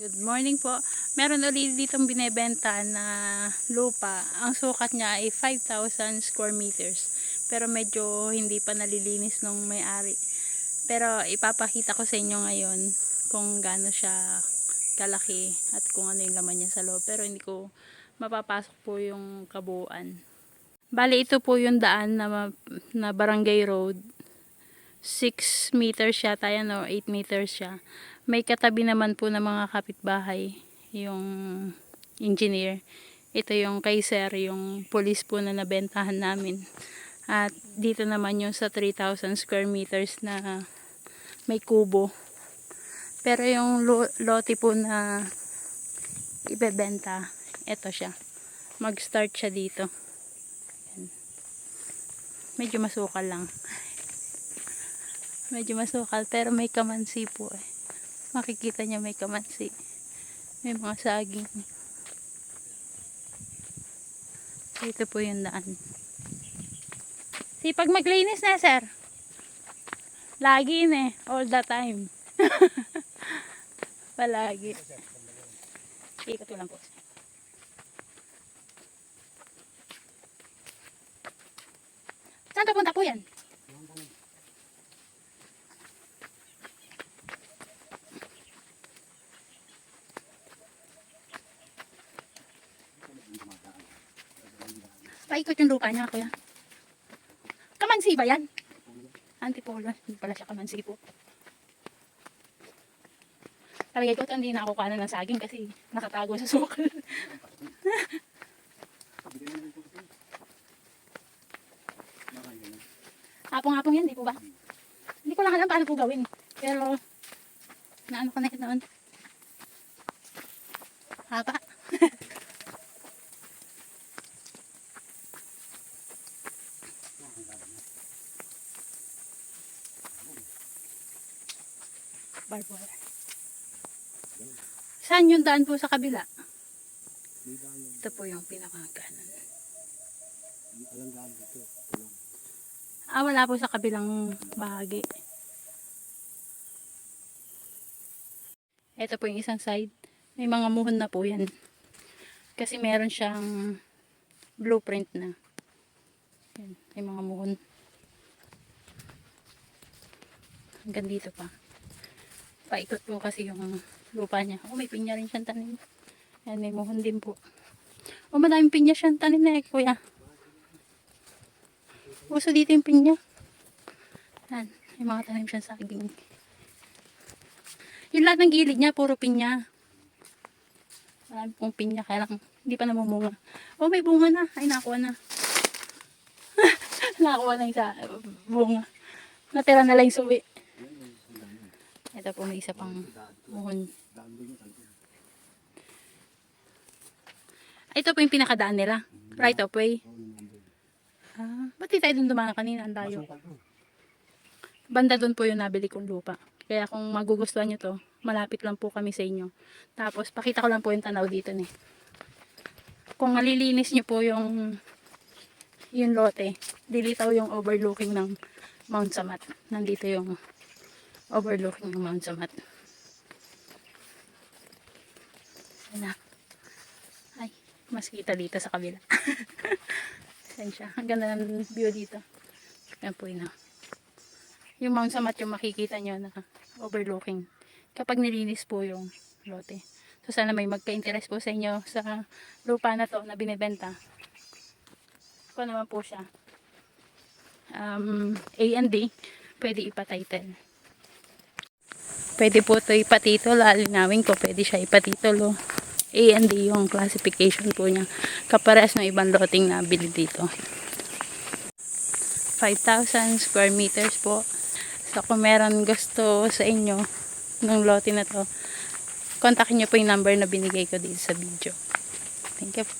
Good morning po. Meron ulit ditong binebenta na lupa. Ang sukat niya ay 5,000 square meters. Pero medyo hindi pa nalilinis nung may-ari. Pero ipapakita ko sa inyo ngayon kung gaano siya kalaki at kung ano yung laman niya sa loob. Pero hindi ko mapapasok po yung kabuuan. Bali, ito po yung daan na, na barangay road. 6 meters siya, tayo no, 8 meters siya. May katabi naman po ng mga kapitbahay, yung engineer. Ito yung kay sir, yung police po na nabentahan namin. At dito naman yung sa 3,000 square meters na may kubo. Pero yung lo- lote po na ibebenta, ito siya. Mag-start siya dito. Medyo masukal lang. Medyo masukal pero may kamansi po eh. Makikita niya may kamansi. May mga saging. So, ito po yung daan. Sipag maglinis na, sir. Lagi na eh. All the time. Palagi. Ikot ko lang po. Saan ka punta po yan? Paikot yung lupa niya, kuya. Kamansi ba yan? Antipolo. Hindi pala siya kamansi po. Talagay ko ito, hindi na ako kanan ng saging kasi nakatago sa sukal. Hapong-hapong yan, di po ba? Hindi ko lang alam paano po gawin. Pero, naano ko na yun noon. Haba. Wire. Saan yung daan po sa kabila? Ito po yung pinakaganan. Ah, wala po sa kabilang bahagi. Ito po yung isang side. May mga muhon na po yan. Kasi meron siyang blueprint na. Yan, may mga muhon. Hanggang dito pa. Paikot po kasi yung lupa niya. Oh, may pinya rin siyang tanim. Yan, may muhon din po. Oh, madaming pinya siyang tanim na eh, kuya. Uso dito yung pinya. Yan, may mga tanim siyang saging. Yung lahat ng gilid niya, puro pinya. Marami pong pinya, kaya lang hindi pa namumunga. Oh, may bunga na. Ay, nakuha na. nakuha na yung sa bunga. Natira na lang yung suwi. Ito po may isa pang muhon. Ito po yung pinakadaan nila. Right of way. Ah, ba't tayo dun dumaan kanina? Ang layo. Banda dun po yung nabili kong lupa. Kaya kung magugustuhan nyo to, malapit lang po kami sa inyo. Tapos, pakita ko lang po yung tanaw dito ni. Kung malilinis nyo po yung yung lote, dilitaw yung overlooking ng Mount Samat. Nandito yung overlooking ng Mount Samat. Yan na. Ay, mas kita dito sa kabila. Saan siya? Ang ganda ng view dito. Yan po yun. ah. Yung Mount Samat yung makikita nyo na overlooking. Kapag nilinis po yung lote. So sana may magka-interest po sa inyo sa lupa na to na binibenta. Kung naman po siya. Um, A and D, pwede ipatitle. Pwede po ito ipatitol. Alinawin ko, pwede siya ipatitol. Oh. A and D yung classification po niya. Kapares ng ibang loting na bili dito. 5,000 square meters po. So, kung meron gusto sa inyo ng lote na to, kontakin nyo po yung number na binigay ko dito sa video. Thank you.